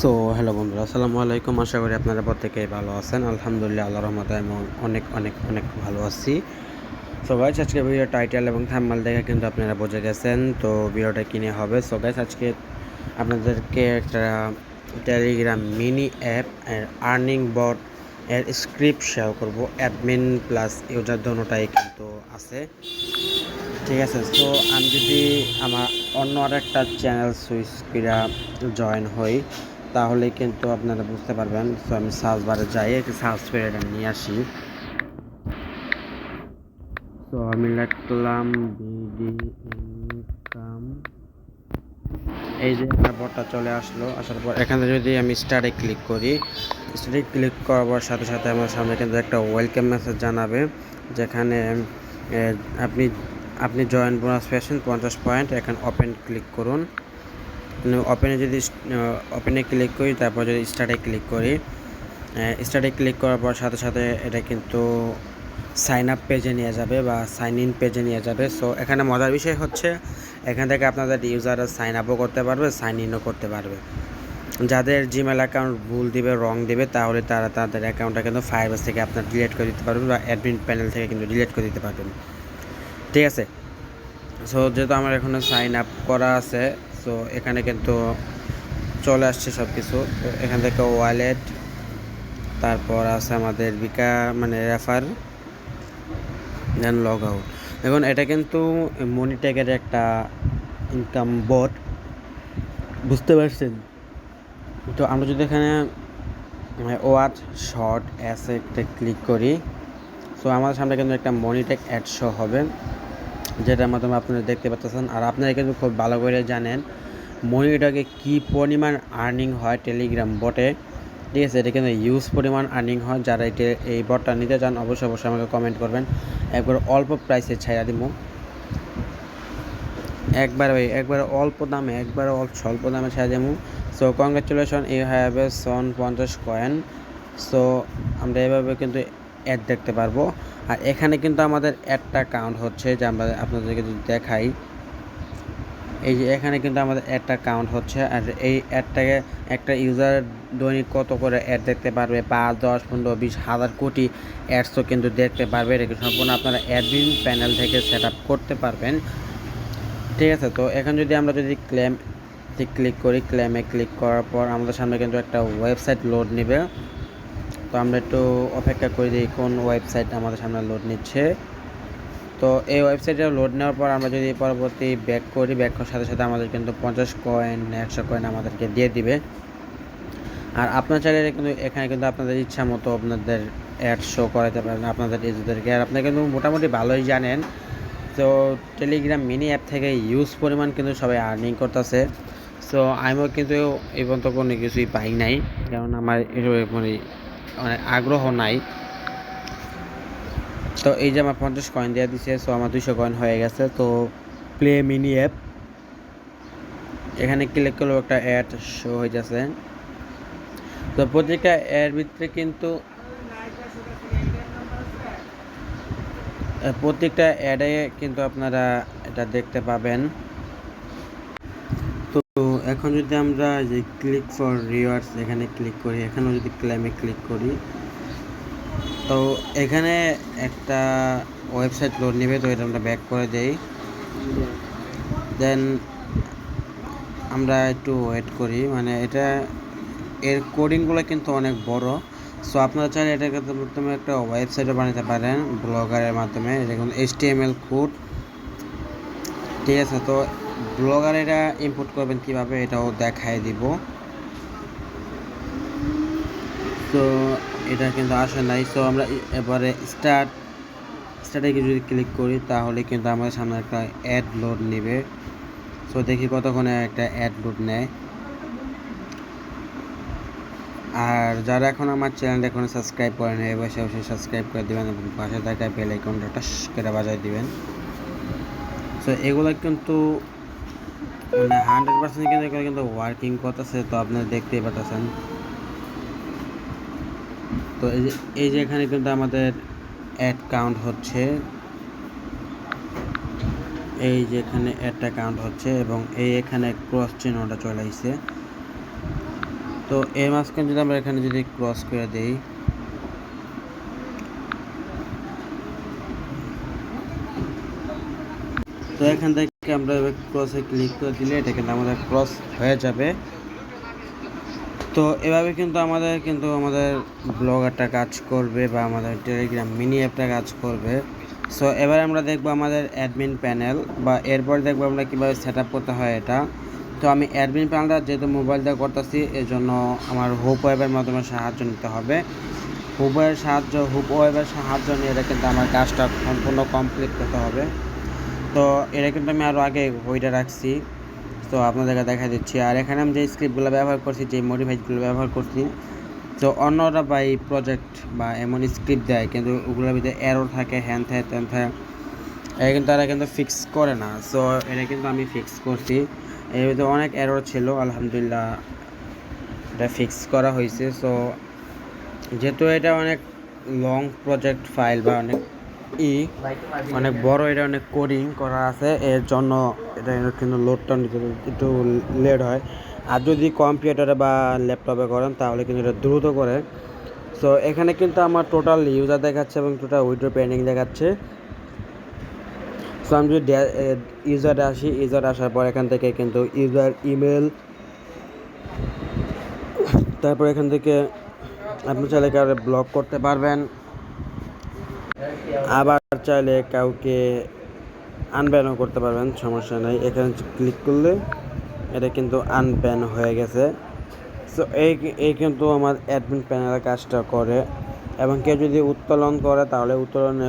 So, hello বন্ধুরা, আসসালামু আলাইকুম। আশা করি আপনারা প্রত্যেকেই ভালো আছেন। আলহামদুলিল্লাহ আল্লাহ রহমতে আমি অনেক অনেক অনেক ভালো আছি। সো গাইজ আজকে ভিডিও টাইটেল এবং থাম্বনেল দেখে কিন্তু আপনারা বুঝে গেছেন তো ভিডিওটা কিনে হবে। সো গাইজ আজকে আপনাদেরকে একটা Telegram mini app earning bot এর স্ক্রিপ্ট শেয়ার করব। অ্যাডমিন প্লাস ইউজার দোনোটাই কিন্তু আছে। ঠিক আছে তো আমি যদি আমার অন্য আর একটা চ্যানেল সুইচ করা জয়েন হই তাহলে কিন্তু আপনারা বুঝতে পারবেন। তো আমি সার্চ বারে যাই, একটু সার্চ করে এটা নিয়ে আসি। তো আমি লিখলাম বিডি ইনকাম এই যে বটটা চলে আসলো, আসার পর এখানে যদি আমি স্টারে ক্লিক করি স্টারে ক্লিক করার সাথে সাথে আমার সামনে কিন্তু একটা ওয়েলকাম মেসেজ জানাবে, যেখানে আপনি আপনি জয়েন বোনাস পেয়েছেন পঞ্চাশ পয়েন্ট এখানে ওপেন ক্লিক করুন। ওপেনে যদি ওপেনে ক্লিক করি, তারপর যদি স্টার্টে ক্লিক করি স্টার্টে ক্লিক করার পর সাথে সাথে এটা কিন্তু সাইন আপ পেজে নিয়ে যাবে বা সাইন ইন পেজে নিয়ে যাবে। সো এখানে মজার বিষয় হচ্ছে, এখান থেকে আপনাদের ইউজাররা সাইন আপও করতে পারবে সাইন ইনও করতে পারবে। যাদের জিমেল অ্যাকাউন্ট ভুল দিবে রং দিবে, তাহলে তারা তাদের অ্যাকাউন্টটা কিন্তু ফায়ারবেস থেকে আপনার ডিলিট করে দিতে পারবেন বা অ্যাডমিন প্যানেল থেকে কিন্তু ডিলিট করে দিতে পারবেন। ঠিক আছে? সো যেহেতু আমার এখানে সাইন আপ করা আছে সো এখানে কিন্তু চলে আসছে সব কিছু এখান থেকে ওয়ালেট তারপর আছে আমাদের বিকা মানে রেফার দেন লগ আউট এখন এটা কিন্তু মনিটেকের একটা ইনকাম বোর্ড বুঝতে পারছেন? তো আমরা যদি এখানে ওয়াচ শর্ট অ্যাসে একটা ক্লিক করি সো আমাদের সামনে কিন্তু একটা মনিটেক অ্যাড শো হবে। যেটার মাধ্যমে আপনারা দেখতে পাচ্ছেন। আর আপনারা কিন্তু খুব ভালো করে জানেন মনিটাকে কি পরিমাণ আর্নিং হয় টেলিগ্রাম বটে ঠিক আছে, এটা কিন্তু ইউজ পরিমাণ আর্নিং হয়। যারা এটা এই বটটা নিতে চান, অবশ্যই অবশ্যই আমাকে কমেন্ট করবেন। একবার অল্প প্রাইসে ছাইয়া দিব একবার ওই, একবার অল্প দামে, একবার অল্প স্বল্প দামে ছাড়া দেবো so congratulation you have a সন পঞ্চাশ কয়েন সো আমরা এভাবে কিন্তু অ্যাড দেখতে পারব। আর এখানে কিন্তু আমাদের একটা কাউন্ট হচ্ছে যে আমরা আপনাদেরকে যদি দেখাই, এই যে এখানে কিন্তু আমাদের অ্যাডটা কাউন্ট হচ্ছে আর এই অ্যাডটাকে একটা ইউজার দৈনিক কত করে অ্যাড দেখতে পারবে? পাঁচ, দশ, পনেরো, বিশ, হাজার কোটি অ্যাডসও কিন্তু দেখতে পারবে। এটা সম্পূর্ণ আপনারা অ্যাডমিন প্যানেল থেকে সেট করতে পারবেন। ঠিক আছে, তো এখন যদি আমরা যদি ক্লেম ক্লিক করি ক্লেমে ক্লিক করার পর আমাদের সামনে কিন্তু একটা ওয়েবসাইট লোড নেবে। তো আমরা একটু অপেক্ষা করে দিই কোন ওয়েবসাইট আমাদের সামনে লোড নিচ্ছে। তো এই ওয়েবসাইটে লোড নেওয়ার পর আমরা যদি পরবর্তী ব্যাক করি ব্যাক করার সাথে সাথে আমাদের কিন্তু পঞ্চাশ কয়েন একশো কয়েন আমাদেরকে দিয়ে দিবে। আর আপনার চাইলে কিন্তু এখানে কিন্তু আপনাদের ইচ্ছা মতো আপনাদের অ্যাড শো করাতে পারেন, আপনাদের ইউজারদেরকে আর আপনারা কিন্তু মোটামুটি ভালোই জানেন, তো টেলিগ্রাম মিনি অ্যাপ থেকে ইউজ পরিমাণ কিন্তু সবাই আর্নিং করতেছে। সো আমিও কিন্তু এই পর্যন্ত কোনো কিছুই পাই নাই, কারণ আমার মানে মানে আগ্রহ নাই। তো এই যে আমার পঞ্চাশ কয়েন দেওয়া দিছে সো আমার দুইশো কয়েন হয়ে গেছে। তো প্লে মিনি অ্যাপ এখানে ক্লিক করলেও একটা অ্যাড শো হয়ে যাচ্ছে। তো প্রত্যেকটা অ্যাড ভিতরে কিন্তু প্রত্যেকটা অ্যাডে কিন্তু আপনারা এটা দেখতে পাবেন। এখন যদি আমরা যে ক্লিক ফর রিওয়ার্ডস এখানে ক্লিক করি, এখানেও যদি ক্লেমে ক্লিক করি, তো এখানে একটা ওয়েবসাইট লোড নেবে, তো এটা আমরা ব্যাক করে দেই। দেন আমরা একটু ওয়েট করি মানে এটা, এর কোডিংগুলো কিন্তু অনেক বড়। সো আপনারা চাইলে এটাকে প্রথমে একটা ওয়েবসাইটও বানাতে পারেন ব্লগারের মাধ্যমে দেখুন H T M L code ঠিক আছে, তো ব্লগার এটা ইম্পোর্ট করবেন কীভাবে, এটাও দেখায় দিব। তো এটা কিন্তু আসে নাই। সো আমরা এবারে স্টার্ট স্টার্টে যদি ক্লিক করি, তাহলে কিন্তু আমাদের সামনে একটা অ্যাড লোড নেবে। সো দেখি কতক্ষণে একটা অ্যাড লোড নেয়। আর যারা এখন আমার চ্যানেলটা এখন সাবস্ক্রাইব করেন অবশ্যই অবশ্যই সাবস্ক্রাইব করে দেবেন এবং পাশে থাকা বেল আইকনটা টাস করে বাজায় দিবেন। সো এগুলো কিন্তু মানে হান্ড্রেড পার্সেন্ট কিন্তু এগুলো কিন্তু ওয়ার্কিং করতেছে তো আপনারা দেখতেই পাচ্ছেন তো এই যে এই যে এখানে কিন্তু আমাদের অ্যাড কাউন্ট হচ্ছে। এই যে এখানে অ্যাডটা কাউন্ট হচ্ছে এবং এই এখানে ক্রস চিহ্নটা চলে আসছে তো এই মাঝখানে যদি আমরা এখানে যদি ক্রস করে দেই, তো এখান থেকে আমরা ক্রসে ক্লিক করে দিলে এটা কিন্তু আমাদের ক্রস হয়ে যাবে। তো এভাবে কিন্তু আমাদের কিন্তু আমাদের ব্লগারটা কাজ করবে বা আমাদের টেলিগ্রাম মিনি অ্যাপটা কাজ করবে। সো এবার আমরা দেখব আমাদের অ্যাডমিন প্যানেল বা এরপর দেখব আমরা কীভাবে সেট করতে হয় এটা। তো আমি অ্যাডমিন প্যানেলটা যেহেতু মোবাইল দিয়ে করতেছি এর আমার হুপ ওয়েবের মাধ্যমে সাহায্য নিতে হবে। হুপ ওয়েবের সাহায্য হুপ ওয়েবের সাহায্য নিয়ে এটা কিন্তু আমার কাজটা সম্পূর্ণ কমপ্লিট করতে হবে। তো এটা কিন্তু আমি আরও আগে বইটা রাখছি। তো আপনাদেরকে দেখা দিচ্ছি। আর এখানে আমি যে স্ক্রিপ্টগুলো ব্যবহার করছি, যে মডিফাইডগুলো ব্যবহার করছি, তো অন্যরা বা এই প্রজেক্ট বা এমন স্ক্রিপ্ট দেয়, কিন্তু ওগুলোর ভিতরে এরর থাকে হ্যান থাকে ত্যান থাকে। এটা কিন্তু তারা কিন্তু ফিক্স করে না। সো এটা কিন্তু আমি ফিক্স করছি। এর ভিতরে অনেক এরর ছিল, আলহামদুলিল্লাহ এটা ফিক্স করা হয়েছে। সো যেহেতু এটা অনেক লং প্রজেক্ট ফাইল বা অনেক ই, অনেক বড়, এটা অনেক কোডিং করা আছে, এর জন্য এটা কিন্তু লোডটা নিতে একটু লেট হয়। আর যদি কম্পিউটারে বা ল্যাপটপে করেন, তাহলে কিন্তু এটা দ্রুত করে। সো এখানে কিন্তু আমার টোটাল ইউজার দেখাচ্ছে এবং টোটাল উইড্রো পেন্ডিং দেখাচ্ছে। সো আমি যদি ইউজার আসি ইউজার আসার পর এখান থেকে কিন্তু ইউজার ইমেল তারপর এখান থেকে আপনি চাইলে কাউকে ব্লক করতে পারবেন। আবার চাইলে কাউকে আনব্যানও করতে পারবেন, সমস্যা নেই। এখানে ক্লিক করলে এটা কিন্তু আনব্যান হয়ে গেছে। সো এই এই কিন্তু আমার অ্যাডমিন প্যানেলের কাজটা করে। এবং কেউ যদি উত্তোলন করে, তাহলে উত্তোলনে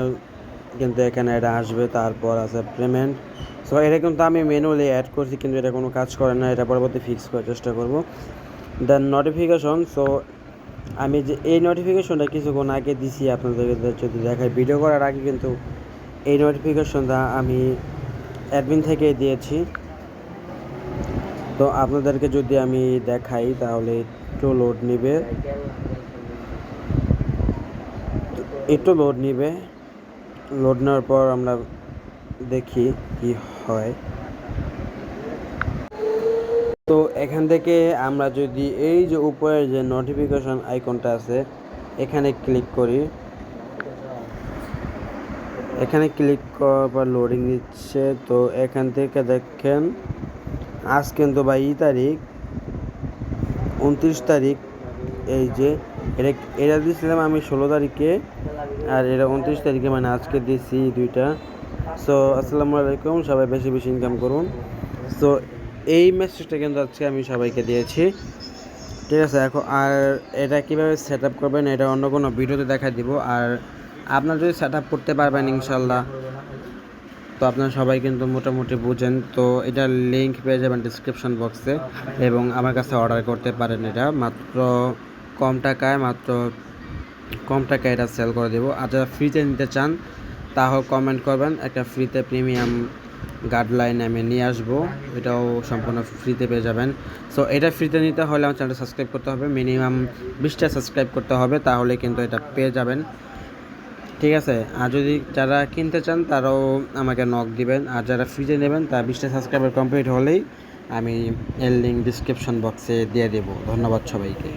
কিন্তু এখানে এটা আসবে। তারপর আছে পেমেন্ট সো এটা কিন্তু আমি ম্যানুয়ালি অ্যাড করছি, কিন্তু এটা কোনো কাজ করে না। এটা পরবর্তী ফিক্স করার চেষ্টা করব। দেন নোটিফিকেশন সো আমি যে এই নোটিফিকেশনটা কিছুক্ষণ আগে দিছি আপনাদেরকে যদি দেখাই ভিডিও করার আগে কিন্তু এই নোটিফিকেশনটা আমি অ্যাডমিন থেকে দিয়েছি। তো আপনাদেরকে যদি আমি দেখাই তাহলে একটু লোড নিবে। একটু লোড নিবে। লোড নেওয়ার পর আমরা দেখি কি হয়। তো এখান থেকে আমরা যদি এই যে উপরে যে নোটিফিকেশন আইকনটা আছে, এখানে ক্লিক করি। এখানে ক্লিক করার পর লোডিং দিচ্ছে তো এখান থেকে দেখেন, আজ কিন্তু বা ই তারিখ, উনত্রিশ তারিখ, এই যে এটা এটা দিয়েছিলাম আমি ষোলো তারিখে, আর এটা উনত্রিশ তারিখে মানে আজকে দিয়েছি দুইটা। সো আসসালামু আলাইকুম, সবাই বেশি বেশি ইনকাম করুন। সো এই মেসেজটা কিন্তু আজকে আমি সবাইকে দিয়েছি। ঠিক আছে, এখন আর এটা কীভাবে সেট আপ করবেন এটা অন্য কোনো ভিডিওতে দেখা দিব। আর আপনার যদি সেট আপ করতে পারবেন ইনশাল্লাহ তো আপনারা সবাই কিন্তু মোটামুটি বুঝেন। তো এটার লিঙ্ক পেয়ে যাবেন ডিসক্রিপশন বক্সে এবং আমার কাছে অর্ডার করতে পারেন এটা। মাত্র কম টাকায়, মাত্র কম টাকায় এটা সেল করে দেবো। আর যারা ফ্রিতে নিতে চান তাহলে কমেন্ট করবেন। একটা ফ্রিতে প্রিমিয়াম গাইডলাইন আমি নিয়ে আসব। এটাও সম্পূর্ণ ফ্রিতে পেয়ে যাবেন। সো এটা ফ্রিতে নিতে হলে আমার চ্যানেলটা সাবস্ক্রাইব করতে হবে। মিনিমাম বিশটা সাবস্ক্রাইব করতে হবে, তাহলে কিন্তু এটা পেয়ে যাবেন। ঠিক আছে? আর যদি যারা কিনতে চান, তারাও আমাকে নক দিবেন। আর যারা ফ্রিতে নেবেন, তার বিশটা সাবস্ক্রাইবার কমপ্লিট হলেই আমি এর লিঙ্ক ডিসক্রিপশন বক্সে দিয়ে দেবো। ধন্যবাদ সবাইকে।